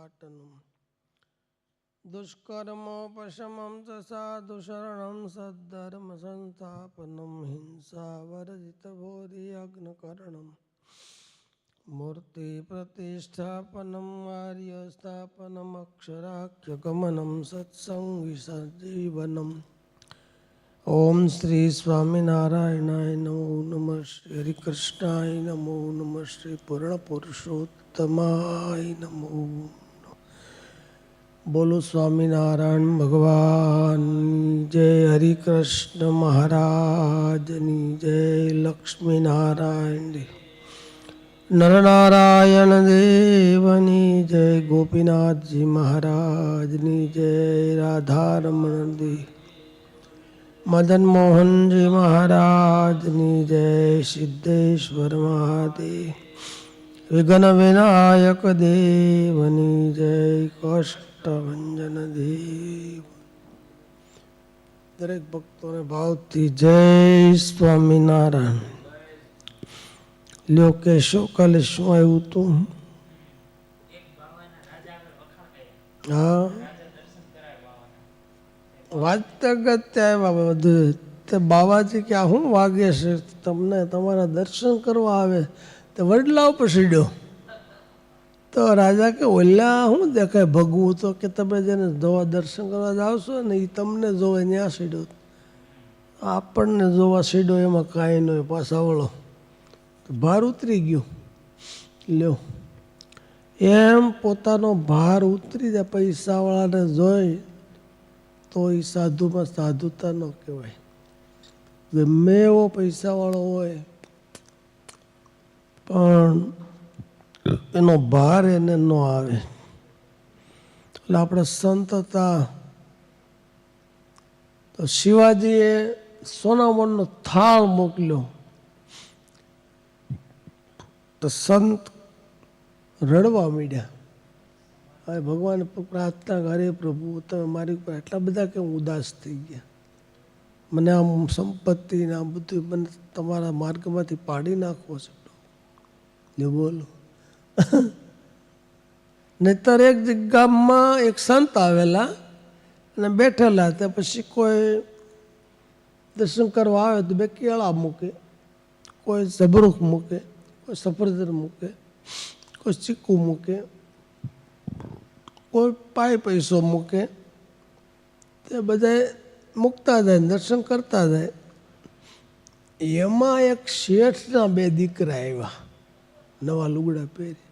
ઉદઘાટનમ દુષ્કર્મોપશમં ચ સાધુશરણં સદ્ધર્મ સંસ્થાપનમ હિંસાવર્જિતબોધિયગ્નકર્ણમ મૂર્તિ પ્રતિષ્ઠાપનમ આર્યસ્થાપનમ અક્ષરાખ્યગમનમ સત્સંગ વિસર્જીવનમ ઓમ શ્રી સ્વામિનારાયણાય નમો નમઃ શ્રી હરિકૃષ્ણાય નમો નમઃ શ્રી પૂર્ણ પુરુષોત્તમાય નમો બોલો સ્વામિનારાયણ ભગવાન, જય હરિકૃષ્ણ મહારાજની જય લક્ષ્મીનારાયણ નરનારાયણ દેવની જય ગોપીનાથજી મહારાજની જય રાધારમણ દેવ મદન મોહનજી મહારાજની જય સિદ્ધેશ્વર મહાદેવ. વિઘ્ન વિનાયક દેવની જય કષ્ટભંજન દેવ દરેક ભક્તોને ભાવથી જય સ્વામિનારાયણ લ્યો કેશો કાલે શું આવ્યું તું હા વાંચતા ગત્યા બધું તે બાવાજી કે આ શું વાગે છે તમને તમારા દર્શન કરવા આવે તે વડલા ઉપર સીડ્યો તો રાજા કે, ઓલા શું દેખાય ભગવું તો કે તમે જેને જોવા દર્શન કરવા જાવશો ને એ તમને જોવે ત્યાં સીડ્યો આપણને જોવા સીડો એમાં કાંઈ નહીં પાછા વળો. ભાર ઉતરી ગયો. લ્યો. એમ પોતાનો ભાર ઉતરી જાય, પૈસાવાળાને જોઈ તો એ સાધુમાં સાધુતા ન કહેવાય. ગમે એવો પૈસાવાળો હોય, પણ એનો ભાર એને ન આવે. એટલે આપણે સંત હતા. તો શિવાજીએ સોનામણનો થાળ મોકલ્યો. તો સંત રડવા માંડ્યા. હવે ભગવાન પ્રાર્થના કરે, પ્રભુ, તમે મારી ઉપર એટલા બધા કેમ ઉદાસ થઈ ગયા? મને આમ સંપત્તિ ને આ બધું મને તમારા માર્ગમાંથી પાડી નાખવો છે. ને બોલો નહીતર એક ગામમાં એક સંત આવેલા અને બેઠેલા તે પછી કોઈ દર્શન કરવા આવે તો બે કેળા મૂકે, કોઈ જબરૂખ મૂકે, કોઈ સફરજન મૂકે, કોઈ ચીકુ મૂકે, કોઈ પાય પૈસો મૂકે. તે બધા મૂકતા જાય દર્શન કરતા જાય. એમાં એક શેઠના બે દીકરા આવ્યા, નવા લુગડા પહેરી.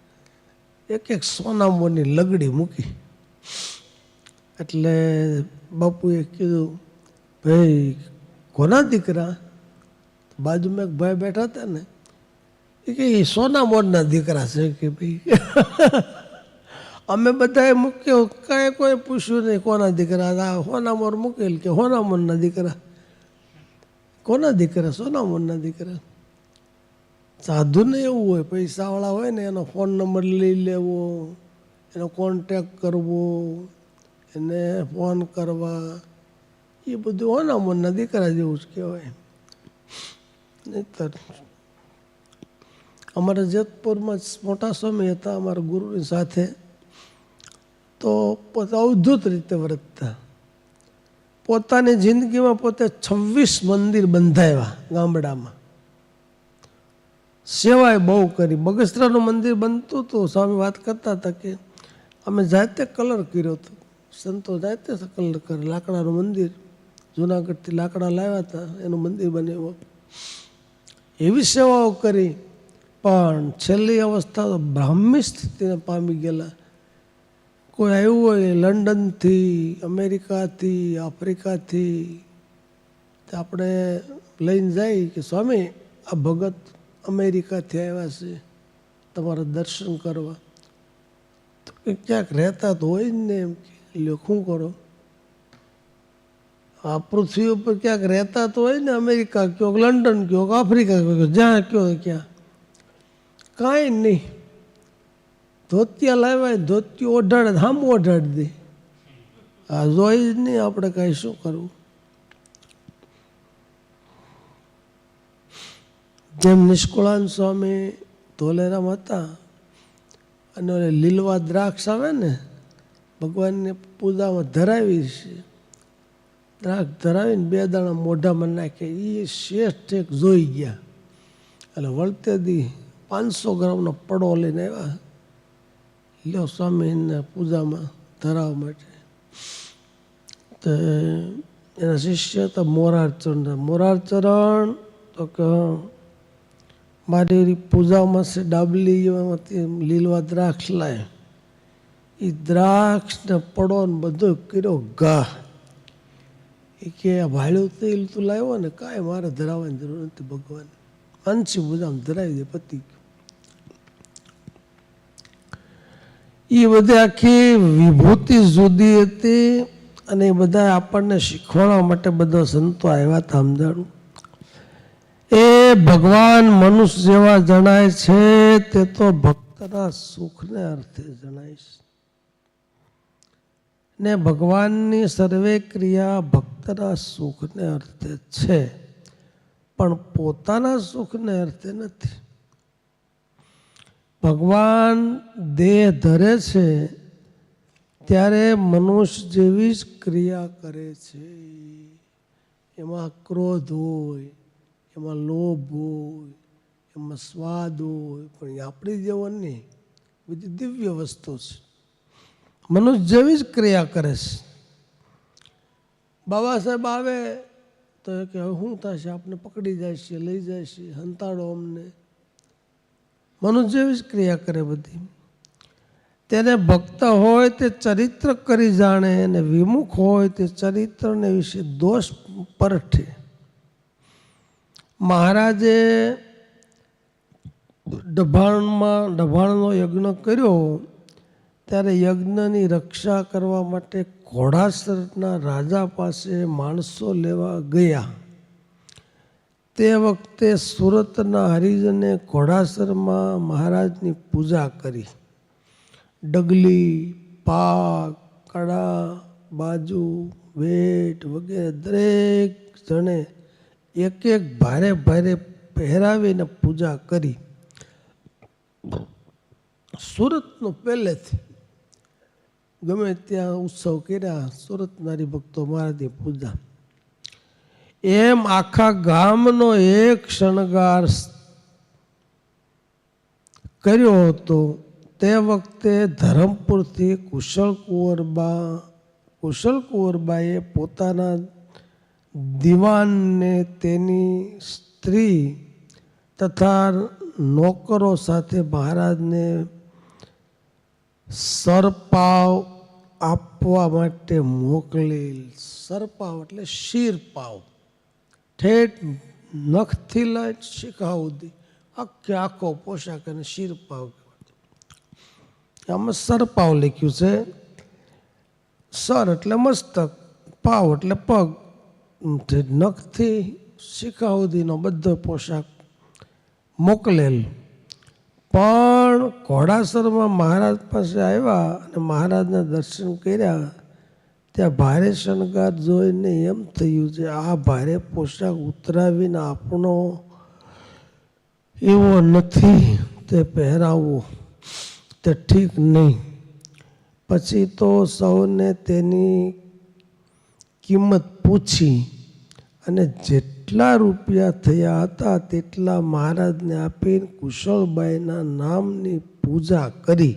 એક એક સોનામોની લગડી મૂકી. એટલે બાપુએ કીધું, ભાઈ, કોના દીકરા? બાજુમાં એક ભાઈ બેઠા હતા ને, એ કે, એ સોના મોરના દીકરા છે. કે ભાઈ, અમે બધાએ મૂક્યો, કાંઈ કોઈ પૂછ્યું નહીં કોના દીકરા આ હોનામોર મૂકેલ કે હોનામોરના દીકરા? કોના દીકરા? સોનામોરના દીકરા. સાધુને એવું હોય, પૈસાવાળા હોય ને, એનો ફોન નંબર લઈ લેવો, એનો કોન્ટેક કરવો, એને ફોન કરવા, એ બધું હોનામોરના દીકરા જેવું જ કહેવાય. નહીતર અમારા જેતપુરમાં મોટા સ્વામી હતા, અમારા ગુરુની સાથે. તો પોતે અવધૂત રીતે વર્તતા પોતાની જિંદગીમાં પોતે છવ્વીસ મંદિર બંધાવ્યા ગામડામાં. સેવાએ બહુ કરી. બગસરાનું મંદિર બનતું હતું સ્વામી વાત કરતા હતા કે અમે જાતે કલર કર્યો હતો. સંતો જાતે કલર કરે. લાકડાનું મંદિર. જુનાગઢથી લાકડા લાવ્યા હતા. એનું મંદિર બનાવ્યું એવી સેવાઓ કરી. પણ છેલ્લી અવસ્થા તો બ્રાહ્મી સ્થિતિને પામી ગયેલા. કોઈ આવ્યું હોય લંડનથી, અમેરિકાથી, આફ્રિકાથી આપણે લઈને જાય કે સ્વામી, આ ભગત અમેરિકાથી આવ્યા છે, તમારા દર્શન કરવા. તો ક્યાંક રહેતા તો હોય જ ને એમ કે, લ્યો શું કરો? આ પૃથ્વી ઉપર ક્યાંક રહેતા તો હોય ને અમેરિકા કયો લંડન કયો આફ્રિકા કયો જ્યાં કયો ક્યાં. કાંઈ નહીં. ધોતિયા લાવ્યા ધોતી ઓઢાડે હામ ઓઢાડી દે. આ જોઈ જ નહીં આપણે કાંઈ શું કરવું. જેમ નિષ્કુળાન સ્વામી ધોલેરામ હતા, અને ઓલે લીલવા દ્રાક્ષ આવે ને, ભગવાનને પૂજામાં ધરાવી છે. દ્રાક્ષ ધરાવીને બે દાણા મોઢામાં નાખે એ શ્રેષ્ઠ એક જોઈ ગયા. એટલે વળતે દી પાંચસો ગ્રામનો પડો લઈને આવ્યા. લ્યો સ્વામીને પૂજામાં ધરાવવા માટે. તો એના શિષ્ય તો મોરાર ચરણ મોરાર ચરણ તો કે મારી પૂજામાં છે ડાબલી લીલવા દ્રાક્ષ લાય. એ દ્રાક્ષ ને પડો ને બધો કર્યો ઘા. એ કે આ ભાડ્યું તેલ તું લાવ્યો ને કાંઈ મારે ધરાવવાની જરૂર નથી ભગવાન. અંશી પૂજામાં ધરાવી દે, પતિ એ બધી આખી વિભૂતિ જુદી હતી અને એ બધા આપણને શીખવાડવા માટે બધા સંતો આવ્યા હતા, સમજાણું. ભગવાન મનુષ્ય જેવા જણાય છે, તે તો ભક્તના સુખને અર્થે જણાય છે. ને ભગવાનની સર્વે ક્રિયા ભક્તના સુખને અર્થે છે, પણ પોતાના સુખને અર્થે નથી. ભગવાન દેહ ધરે છે, ત્યારે મનુષ્ય જેવી જ ક્રિયા કરે છે. એમાં ક્રોધ હોય એમાં લોભ હોય, એમાં સ્વાદ હોય, પણ એ આપણી જેવો નહીં. બધી દિવ્ય વસ્તુ છે. મનુષ્ય જેવી જ ક્રિયા કરે છે. બાબા સાહેબ આવે તો એ કે શું થશે? આપણે પકડી જાય છે લઈ જાય છે હંતાડો અમને. મનુષ્ય જેવી જ ક્રિયા કરે બધી. તેને ભક્ત હોય તે ચરિત્ર કરી જાણે અને વિમુખ હોય તે ચરિત્રને વિશે દોષ પરઠે. મહારાજે ડભાણમાં ડભાણનો યજ્ઞ કર્યો, ત્યારે યજ્ઞની રક્ષા કરવા માટે ઘોડાસરના રાજા પાસે માણસો લેવા ગયા. તે વખતે સુરતના હરિજને ઘોડાસરમાં મહારાજની પૂજા કરી. ડગલી, પાક કડા બાજુ, વેટ વગેરે દરેક જણે એક એક ભારે ભારે પહેરાવીને પૂજા કરી. સુરતનો પહેલેથી ગમે ત્યાં ઉત્સવ કર્યા સુરતનારી ભક્તો મહારાજની પૂજા. એમ આખા ગામનો એક શણગાર કર્યો હતો. તે વખતે ધરમપુરથી કુશળ કુંવરબા કુશળ કુંવરબાએ પોતાના દિવાનને તેની સ્ત્રી તથા નોકરો સાથે મહારાજને સરપાવ આપવા માટે મોકલેલ. સરપાવ એટલે શીરપાવ. ઠેઠ નખથી લઈ શીખા સુધી આખે આખો પોશાક અને શીરપાવ આમાં સરપાવ લખ્યું છે. સર એટલે મસ્તક, પાવ એટલે પગ. નખથી શીખા સુધીનો બધો પોશાક મોકલેલ. પણ ઘોડાસરમાં મહારાજ પાસે આવ્યા અને મહારાજના દર્શન કર્યા. ત્યાં ભારે શણગાર જોઈને એમ થયું છે, આ ભારે પોશાક ઉતરાવીને આપણો એવો નથી, તે પહેરાવવો તે ઠીક નહીં. પછી તો સૌને તેની કિંમત પૂછી અને જેટલા રૂપિયા થયા હતા તેટલા મહારાજને આપીને કુશળબાઈના નામની પૂજા કરી.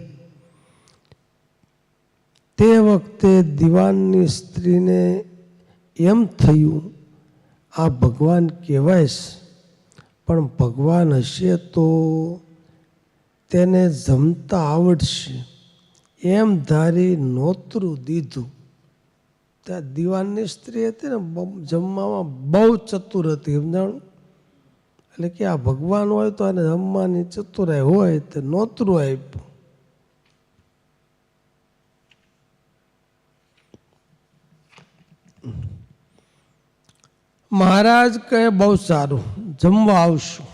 તે વખતે દિવાનની સ્ત્રીને એમ થયું, આ ભગવાન કહેવાય પણ ભગવાન હશે તો તેને જમતા આવડશે. એમ ધારી નોતરું દીધું. ત્યાં દીવાનની સ્ત્રી હતી ને જમવામાં બહુ ચતુર હતી, સમજાણું? એટલે કે આ ભગવાન હોય તો એને જમવાની ચતુરાઈ હોય તો નોતરું આપ્યું. મહારાજ કહે, બહુ સારું, જમવા આવશું.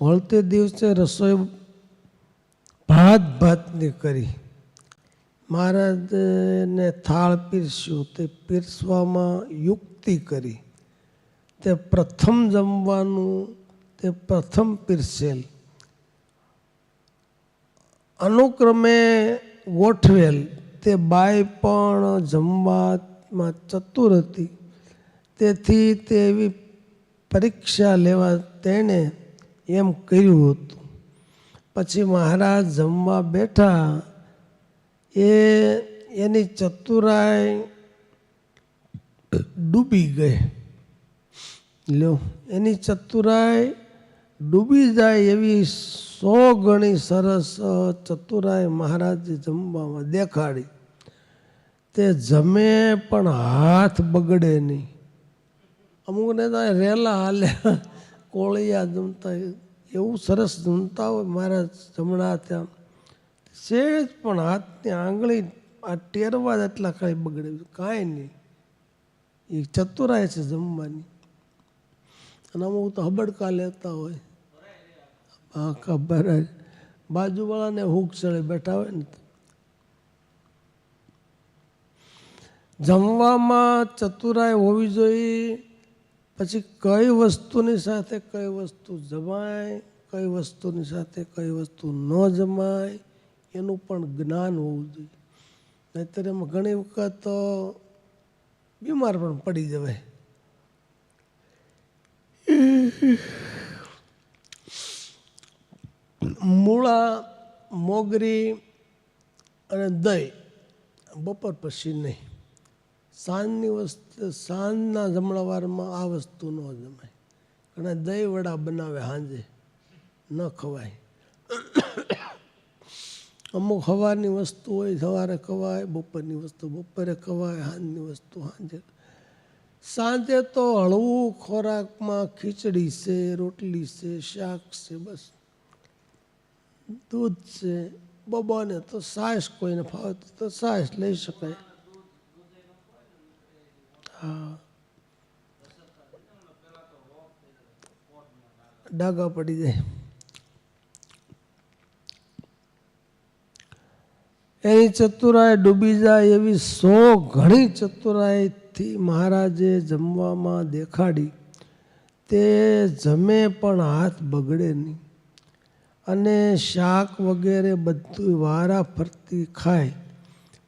વળતે દિવસે રસોઈ ભાત ભાતની કરી. મહારાજને થાળ પીરસ્યું, તે પીરસવામાં યુક્તિ કરી. તે પ્રથમ જમવાનું તે પ્રથમ પીરસેલ. અનુક્રમે ગોઠવેલ. તે બાય પણ જમવામાં ચતુર હતી. તેથી તે એવી પરીક્ષા લેવા તેણે એમ કર્યું હતું. પછી મહારાજ જમવા બેઠા એ એની ચતુરાઈ ડૂબી ગઈ. લ્યો, એની ચતુરાઈ ડૂબી જાય એવી સો ગણી સરસ ચતુરાઈ મહારાજે જમવામાં દેખાડી. તે જમે પણ હાથ બગડે નહીં. અમુકને તો રેલા હાલે, કોળિયા જમતા એવું સરસ જમતા હોય મારા જમણા ત્યાં. સેજ પણ હાથની આંગળી આ ટેરવા જ એટલા કાંઈ બગડે કાંઈ નહીં. એ ચતુરાય છે જમવાની. અને અમુક તો હબડકા લેતા હોય. હા, ખબર જ. બાજુવાળાને હુક ચડે, બેઠા હોય ને જમવામાં ચતુરાય હોવી જોઈએ. પછી કઈ વસ્તુની સાથે કઈ વસ્તુ જમાય, કઈ વસ્તુની સાથે કઈ વસ્તુ ન જમાય એનું પણ જ્ઞાન હોવું જોઈએ. નહીતર એમાં ઘણી વખત બીમાર પણ પડી જવાય. મૂળા, મોગરી અને દહીં બપોર પછી નહીં. સાંજની વસ્તુ, સાંજના જમણાવારમાં આ વસ્તુ ન જમાય. અને દહીં વડા બનાવે સાંજે ન ખવાય. અમુક સવારની વસ્તુ હોય, સવારે ખવાય, બપોરની વસ્તુ, બપોરે ખવાય સાંજની વસ્તુ સાંજે સાંજે તો હળવું ખોરાકમાં ખીચડી છે, રોટલી છે, શાક છે, બસ. દૂધ છે, બબોને તો સાસ કોઈને ફાવે તો સાસ લઈ શકાય. હા. ડાગા પડી જાય. એની ચતુરાઈ ડૂબી જાય એવી સો ઘણી ચતુરાઈથી મહારાજે જમવામાં દેખાડી. તે જમે પણ હાથ બગડે નહીં. અને શાક વગેરે બધું વારા ફરતી ખાય,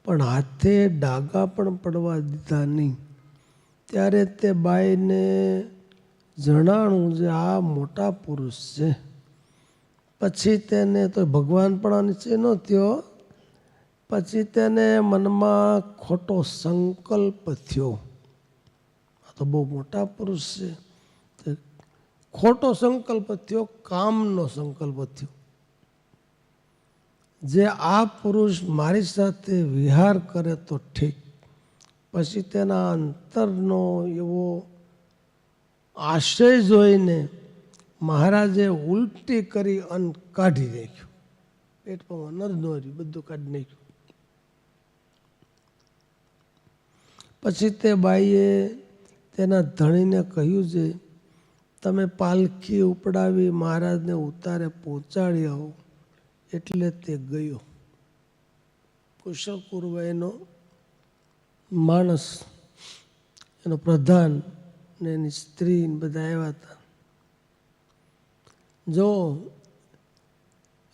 પણ હાથે ડાગા પણ પડવા દીધા નહીં. ત્યારે તે બાઈને જણાણું જે આ મોટા પુરુષ છે. પછી તેને તો ભગવાન પણ અનિશ્ચય ન થયો પછી તેને મનમાં ખોટો સંકલ્પ થયો. આ તો બહુ મોટા પુરુષ છે. ખોટો સંકલ્પ થયો, કામનો સંકલ્પ થયો. જે આ પુરુષ મારી સાથે વિહાર કરે તો ઠીક. પછી તેના અંતરનો એવો આશય જોઈને મહારાજે ઉલટી કરી અન્ન કાઢી નાખ્યું. પેટમાં નર નોર્યું બધું કાઢી નાખ્યું. પછી તે બાઈએ તેના ધણીને કહ્યું છે, તમે પાલખી ઉપડાવી મહારાજને ઉતારે પહોંચાડી આવો. એટલે તે ગયો. કુશળ એનો માણસ, એનો પ્રધાન ને એની સ્ત્રી બધા આવ્યા હતા. જો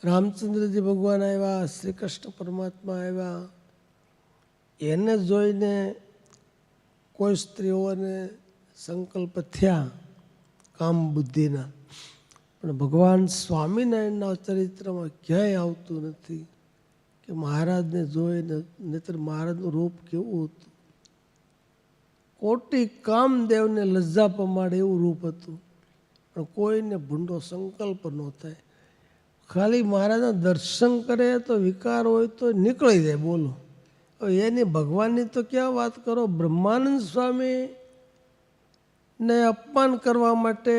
રામચંદ્રજી ભગવાન આવ્યા શ્રી કૃષ્ણ પરમાત્મા આવ્યા, એને જોઈને કોઈ સ્ત્રીઓને સંકલ્પ થયા કામ બુદ્ધિના. પણ ભગવાન સ્વામિનારાયણના ચરિત્રમાં ક્યાંય આવતું નથી કે મહારાજને જોઈને નહીતર મહારાજનું રૂપ કેવું હતું? કોટી કામદેવને લજ્જા પમાડે એવું રૂપ હતું. પણ કોઈને ભૂંડો સંકલ્પ ન થાય. ખાલી મહારાજના દર્શન કરે તો વિકાર હોય તો નીકળી જાય, બોલો. એની ભગવાનની તો ક્યાં વાત કરો? બ્રહ્માનંદ સ્વામી ને અપમાન કરવા માટે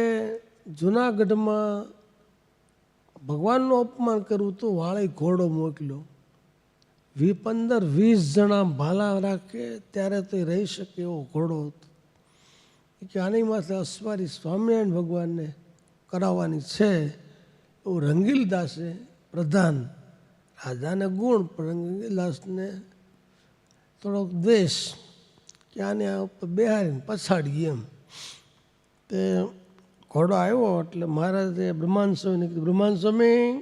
જુનાગઢમાં ભગવાનનું અપમાન કરવું તો વાળે ઘોડો મોકલ્યો. વી પંદર વીસ જણા ભાલા રાખે ત્યારે તો એ રહી શકે એવો ઘોડો હતો. કે આની માથે અસવારી સ્વામિનારાયણ ભગવાનને કરાવવાની છે એવું રંગીલદાસે પ્રધાન રાજાને ગુણ પણ રંગીલદાસને થોડોક દ્વેષ કે આને આ ઉપર બેહારીને પછાડીએ એમ. તે ઘોડો આવ્યો એટલે મહારાજે બ્રહ્માંડ સ્વામીને કીધું બ્રહ્માંડ સ્વામી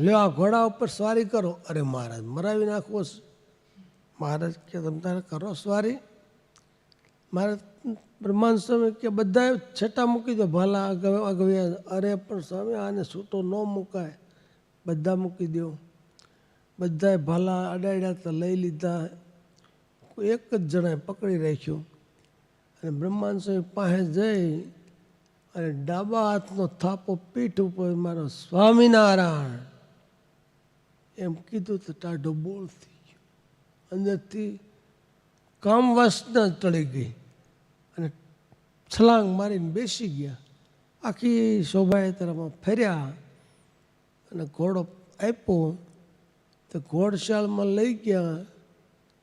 લ્યો આ ઘોડા ઉપર સવારી કરો. અરે મહારાજ, મરાવી નાખવો મહારાજ કે તમે તારે કરો સવારી? મહારાજ બ્રહ્માંડ સ્વામી કે બધાએ છેટા મૂકી દો, ભાલા અગવ- અગવ્યા. અરે પણ સ્વામી, આને છૂટો ન મુકાય, બધા મૂકી દો. બધાએ ભાલા અડાડ્યા તો લઈ લીધા. એક જ જણાએ પકડી રાખ્યું. અને બ્રહ્માંડ સ્વામી પાસે જઈ અને ડાબા હાથનો થાપો પીઠ ઉપર મારો સ્વામિનારાયણ એમ કીધું તો ટાઢો બોલ થઈ ગયો. અંદરથી કામવાસના ચડી ગઈ. અને છલાંગ મારીને બેસી ગયા. આખી શોભાયાત્રામાં ફેર્યા અને ઘોડો આપ્યો. તો ઘોડશાળમાં લઈ ગયા.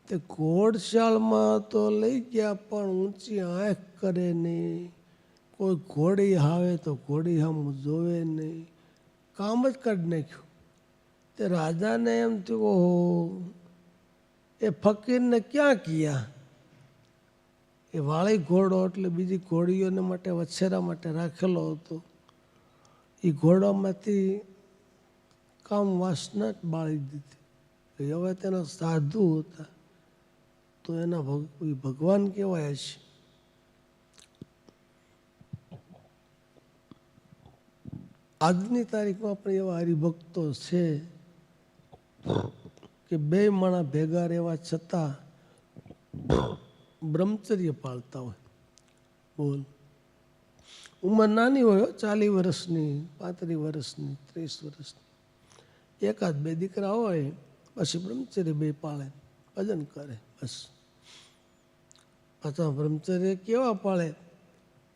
તે ઘોડશાળમાં તો લઈ ગયા, પણ ઊંચી આંખ કરે નહીં. કોઈ ઘોડી આવે તો ઘોડી હમ જોવે નહીં. કામ જ કાઢી નાખ્યું. તે રાજાને એમ થયું, ઓહો, એ ફકીરને ક્યાં ક્યાં? એ વાળી ઘોડો એટલે બીજી ઘોડીઓને માટે વછેરા માટે રાખેલો હતો. એ ઘોડામાંથી કામ વાસના જ બાળી દીધી. હવે તેના સાધુ હતા. તો એના ભગ ભગવાન કહેવાય છે. આજની તારીખમાં પણ એવા હરિભક્તો છે કે બે માણા ભેગા રહેવા છતાં બ્રહ્મચર્ય પાળતા હોય. બોલ. ઉંમર નાની હોય ચાલીસ વર્ષની, પાંત્રીસ વર્ષની, ત્રીસ વર્ષની. એકાદ બે દીકરા હોય, પછી બ્રહ્મચર્ય બે પાળે, ભજન કરે, બસ. પાછા બ્રહ્મચર્ય કેવા પાળે?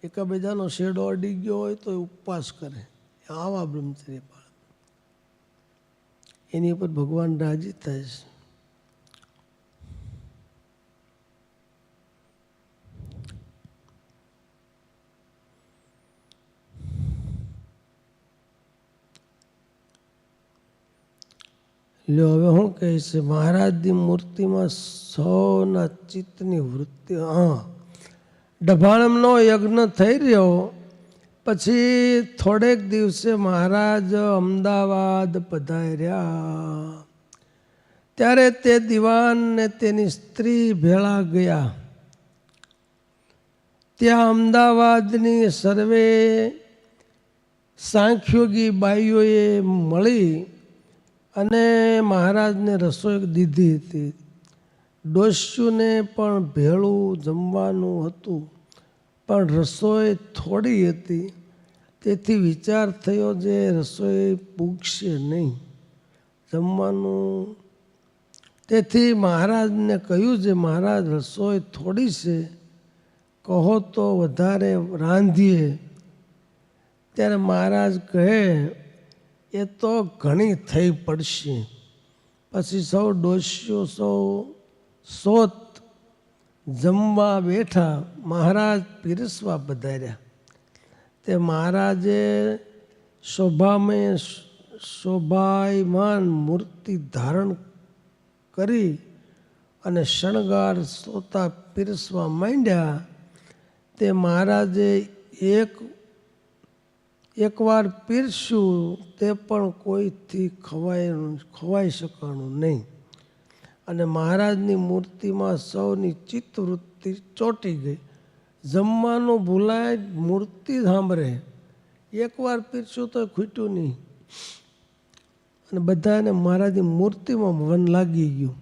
એકાબીજાનો શેડો અડી ગયો હોય તો એ ઉપવાસ કરે. આવા બ્રહ્મચર્ય પાળે. એની ઉપર ભગવાન રાજી થાય છે. લ્યો, હવે શું કહે છે મહારાજની મૂર્તિમાં સૌના ચિત્તની વૃત્તિ, હા. ડભાણમનો યજ્ઞ થઈ રહ્યો, પછી થોડેક દિવસે મહારાજ અમદાવાદ પધાર્યા. ત્યારે તે દિવાન ને તેની સ્ત્રી ભેળા ગયા. ત્યાં અમદાવાદની સર્વે સાંખ્યોગી બાઈઓએ મળી અને મહારાજને રસોઈ દીધી હતી. ડોસ્યુને પણ ભેળું જમવાનું હતું, પણ રસોઈ થોડી હતી. તેથી વિચાર થયો જે રસોઈ પૂગશે નહીં, જમવાનું. તેથી મહારાજને કહ્યું છે મહારાજ, રસોઈ થોડી છે, કહો તો વધારે રાંધીએ. ત્યારે મહારાજ કહે એ તો ઘણી થઈ પડશે. પછી સૌ ડોશીઓ, સૌ સોત જમવા બેઠા મહારાજ પીરસવા પધાર્યા. તે મહારાજે શોભામય શોભાયમાન મૂર્તિ ધારણ કરી અને શણગાર સોતા પીરસવા માંડ્યા. તે મહારાજે એક એકવાર પીરસ્યું તે પણ કોઈથી ખવાય ખવાઈ શકવાનું નહીં. અને મહારાજની મૂર્તિમાં સૌની ચિત્તવૃત્તિ ચોંટી ગઈ. જમવાનું ભૂલાય મૂર્તિ સાંભળે. એકવાર પીરસ્યું તો ખૂટ્યું નહીં. અને બધાને મહારાજની મૂર્તિમાં મન લાગી ગયું.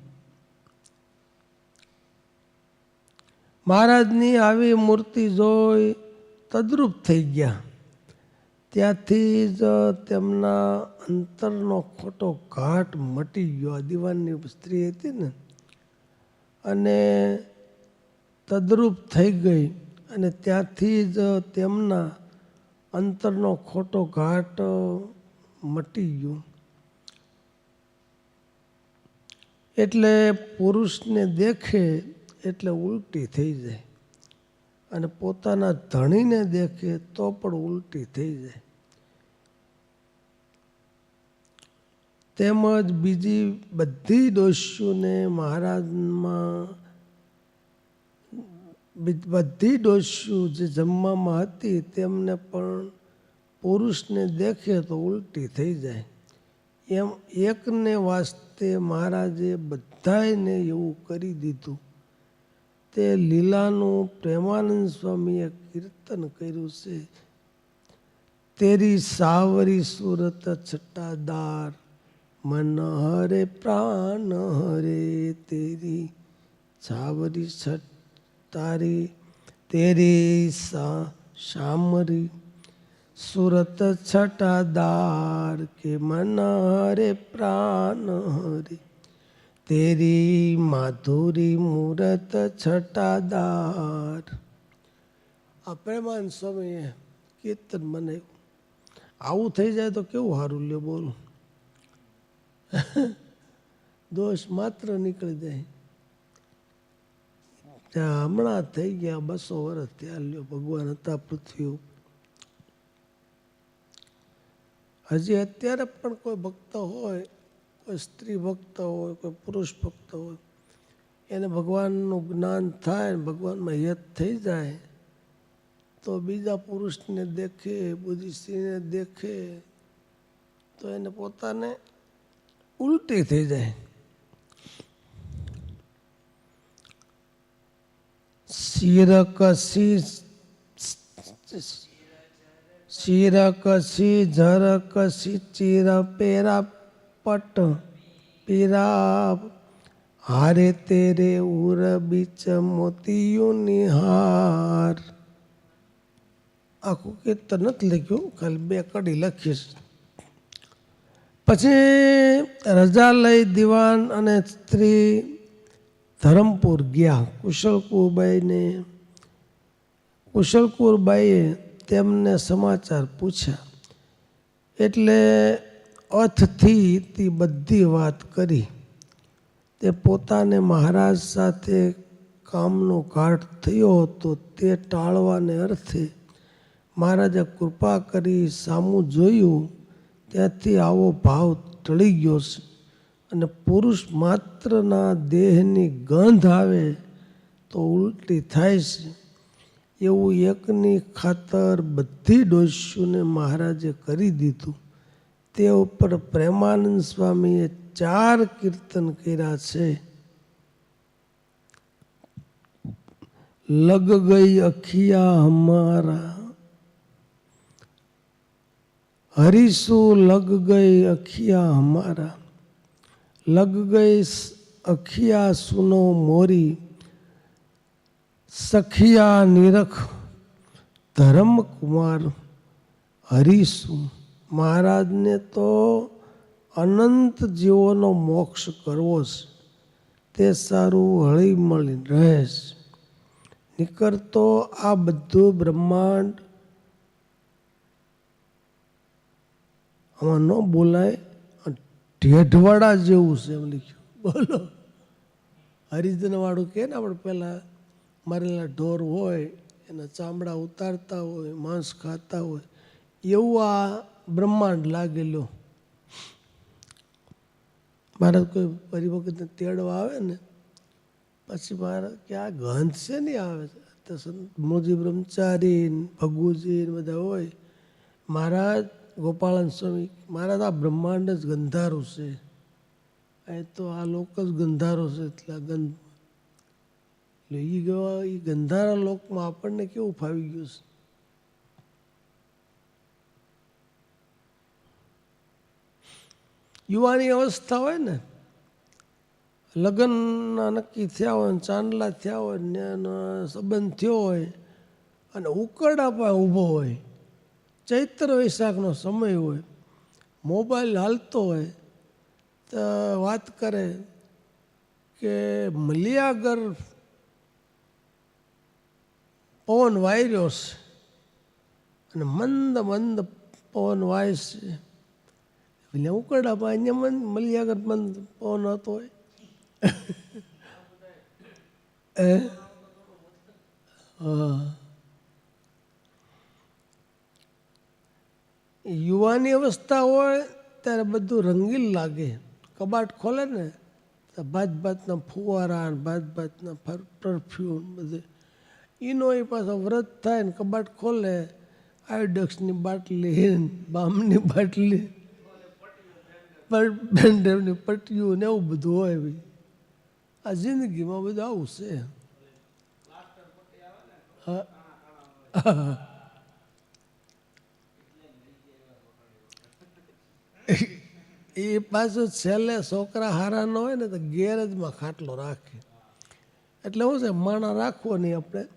મહારાજની આવી મૂર્તિ જોઈ તદ્રુપ થઈ ગયા. ત્યાંથી જ તેમના અંતરનો ખોટો ઘાટ મટી ગયો. આ દિવાનની સ્ત્રી હતી ને, અને તદ્રુપ થઈ ગઈ અને ત્યાંથી જ તેમના અંતરનો ખોટો ઘાટ મટી ગયો. એટલે પુરુષને દેખે એટલે ઉલટી થઈ જાય. અને પોતાના ધણીને દેખે તો પણ ઉલટી થઈ જાય. તેમજ બીજી બધી દોષ્યોને મહારાજમાં બધી ડોસ્યુ જે જમવામાં હતી તેમને પણ પુરુષને દેખે તો ઉલટી થઈ જાય. એમ એકને વાસ્તે મહારાજે બધાને એવું કરી દીધું. તે લીલાનું પ્રેમાનંદ સ્વામીએ કીર્તન કર્યું છે. તેરી સાવરી સુરત છટ્ટાદાર મન હરે પ્રાણ હરે તેરી સાવરી છટ તારી તેરી સા શામરી સુરત છટાદાર કે મન હરે પ્રાણ હરે તેરી માધુરી મૂરત છટાદાર આ પ્રેમાન સમયે કીર્તન મને આવું થઈ જાય તો કેવું સારું લ્યો બોલું દોષ માત્ર નીકળી જાય ત્યાં હમણાં થઈ ગયા બસો વર્ષ ત્યાં લ્યો ભગવાન હતા પૃથ્વી હજી અત્યારે પણ કોઈ ભક્ત હોય કોઈ સ્ત્રી ભક્ત હોય, કોઈ પુરુષ ભક્ત હોય, એને ભગવાનનું જ્ઞાન થાય ને ભગવાનમાં યત થઈ જાય, તો બીજા પુરુષને દેખે, બીજી સ્ત્રીને દેખે, તો એને પોતાને ઉલટી થઈ જાય. શિરકસી શિરકસી ઝરકસી ચીર પેરા પટ પીરા હારે તેરે ઉર બીચ મોતિયું નિહાર. આખું કીર્તન નથી લખ્યું, ખાલી બે કડી લખીશ. પછી રજા લઈ દિવાન અને સ્ત્રી ધરમપુર ગયા. કુશલકુરબાઈને કુશલકુરબાઈએ તેમને સમાચાર પૂછ્યા. એટલે અથથી તે બધી વાત કરી. તે પોતાને મહારાજ સાથે કામનો ઘાટ થયો હતો તે ટાળવાને અર્થે મહારાજે કૃપા કરી સામું જોયું. ત્યાંથી આવો ભાવ ટળી ગયો છે અને પુરુષ માત્રના દેહની ગંધ આવે તો ઉલટી થાય છે. એવું એકની ખાતર બધી ડોસ્યુને મહારાજે કરી દીધું. તે ઉપર પ્રેમાનંદ સ્વામીએ ચાર કીર્તન કર્યા છે. લગ ગઈ અખિયા હમારા. હરીશું લગ ગઈ અખિયા હમારા. લગ ગઈ અખિયા સુનો મોરી. સખિયા નિરખ ધરમ કુમાર હરીશું. મહારાજને તો અનંત જીવોનો મોક્ષ કરવો છે. તે સારું હળી મળી રહે છે નીકળતો આ બધું બ્રહ્માંડ આમાં ન બોલાય ઢેઢવાડા જેવું છે એમ લખ્યું. બોલો. હરિજનવાળું કે ને આપણે પહેલાં મારેલા ઢોર હોય, એના ચામડા ઉતારતા હોય, માંસ ખાતા હોય, એવું આ બ્રહ્માંડ લાગેલો. મારા કોઈ પરિવખતને તેડવા આવે ને, પછી મારા કે આ ગંધ છે ને આવે તો સંત મોજી બ્રહ્મચારી ભગુજી બધા હોય. મહારાજ ગોપાળન સ્વામી, મહારાજ આ બ્રહ્માંડ જ ગંધારું છે. એ તો આ લોક જ ગંધારો છે એટલા ગંધ એટલે એ ગવા એ ગંધારા લોકમાં આપણને કેવું ફાવી ગયું છે? યુવાની અવસ્થા હોય ને, લગ્નના નક્કી થયા હોય ચાંદલા થયા હોય ને સંબંધ થયો હોય અને ઉકરડા પણ ઊભો હોય, ચૈત્ર વૈશાખનો સમય હોય, મોબાઈલ હાલતો હોય, તો વાત કરે કે મલિયાગર પવન વાયર્યો છે. અને મંદ મંદ પવન વાય છે. મલિયાગર મંદ પવન હતો હોય એ હા યુવાની અવસ્થા હોય ત્યારે બધું રંગીન લાગે કબાટ ખોલે ને તો ભાત ભાતના ફુવારા ભાત ભાતના પરફ્યુમ બધે એનો એ પાછો વ્રત થાય ને કબાટ ખોલે આયોડક્સની બાટલી બામની બાટલી બેન્ડેવની પટ્ટીઓ ને એવું બધું હોય ભાઈ. આ જિંદગીમાં બધું આવું છે. એ પાછું છેલ્લે છોકરા હારા ન હોય ને તો ગેરેજમાં ખાટલો રાખે. એટલે શું છે, માણા રાખવો નહીં આપણે.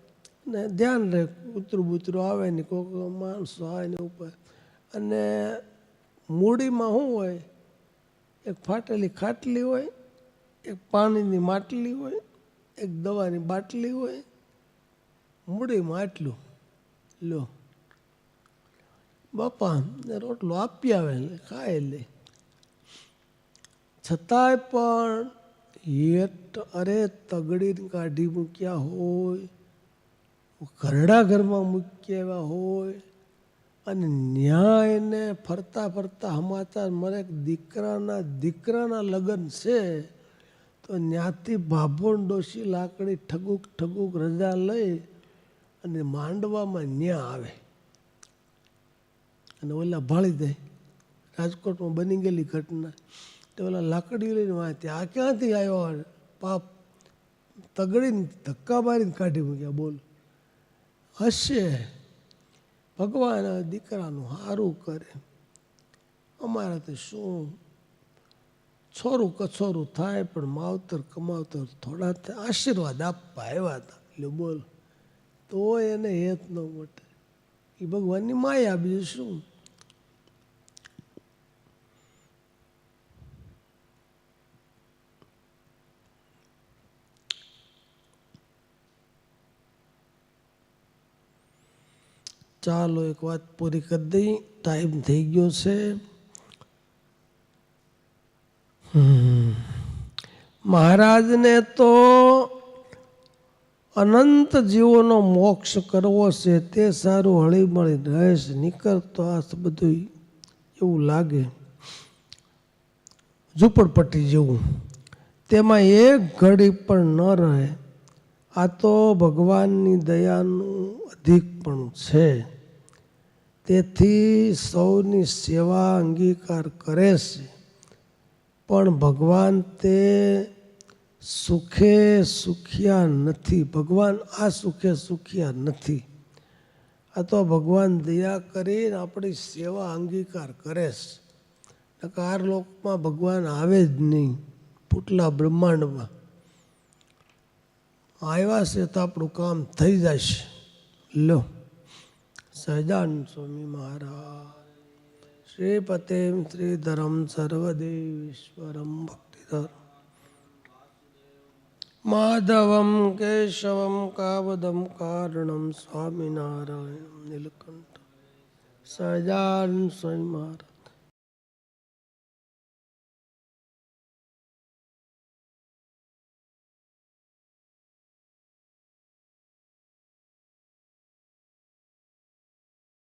ને ધ્યાન રહે કૂતરું બૂતરું આવે ને કોઈક માણસો આવે ને ઉપર. અને મૂડીમાં શું હોય એક ફાટેલી ખાટલી હોય, એક પાણીની માટલી હોય, એક દવાની બાટલી હોય મૂડીમાં આટલું. લો. બાપા, ને રોટલો આપી આવે ખાય લે. છતાંય પણ હેઠ અરે તગડીને કાઢી મૂક્યા હોય, ઘરડા ઘરમાં મૂક્યા એવા હોય અને ન્યાય એને ફરતા ફરતા સમાચાર કે દીકરાના દીકરાના લગ્ન છે, તો ન્યાથી ભાભોણ ડોશી લાકડી ઠગુક ઠગુક રજા લઈ અને માંડવામાં ન્યા આવે. અને ઓલા ભાળી દે. રાજકોટમાં બની ગયેલી ઘટના. તો ઓલા લાકડી લઈને વાંચે આ ક્યાંથી આવ્યો પાપ? તગડીને ધક્કા મારીને કાઢી મૂક્યા, બોલ. હશે. ભગવાન દીકરાનું સારું કરે. અમારે તો શું છોરું કછોરું થાય, પણ માવતર કમાવતર થોડા થાય આશીર્વાદ આપવા આવ્યા હતા. એટલે બોલ તો એને હેત ન મટે. એ ભગવાનની માયા બીજું શું? ચાલો એક વાત પૂરી કરી દઈ. ટાઈમ થઈ ગયો છે. મહારાજને તો અનંત જીવોનો મોક્ષ કરવો છે, તે સારું હળીમળી રહેશ નીકળતો આ બધું એવું લાગે. ઝૂંપડપટ્ટી જેવું. તેમાં એક ઘડી પણ ન રહે. આ તો ભગવાનની દયાનું અધિક પણ છે. તેથી સૌની સેવા અંગીકાર કરે છે. પણ ભગવાન તે સુખે સુખિયા નથી. ભગવાન આ સુખે સુખિયા નથી. આ તો ભગવાન દયા કરીને આપણી સેવા અંગીકાર કરે છે. આ લોકમાં ભગવાન આવે જ નહીં. પુટલા બ્રહ્માંડમાં. આવ્યા છે તો આપણું કામ થઈ જશે. લો. સહજાન સ્વામી મહારાજ શ્રીપતે શ્રીધરમ સર્વદેવીશ્વરમ ભક્તિધર માધવમ કેશવમ કાવદમ કારણમ સ્વામિનારાયણ નીલકંઠ સહજાન સ્વામી મહારાજ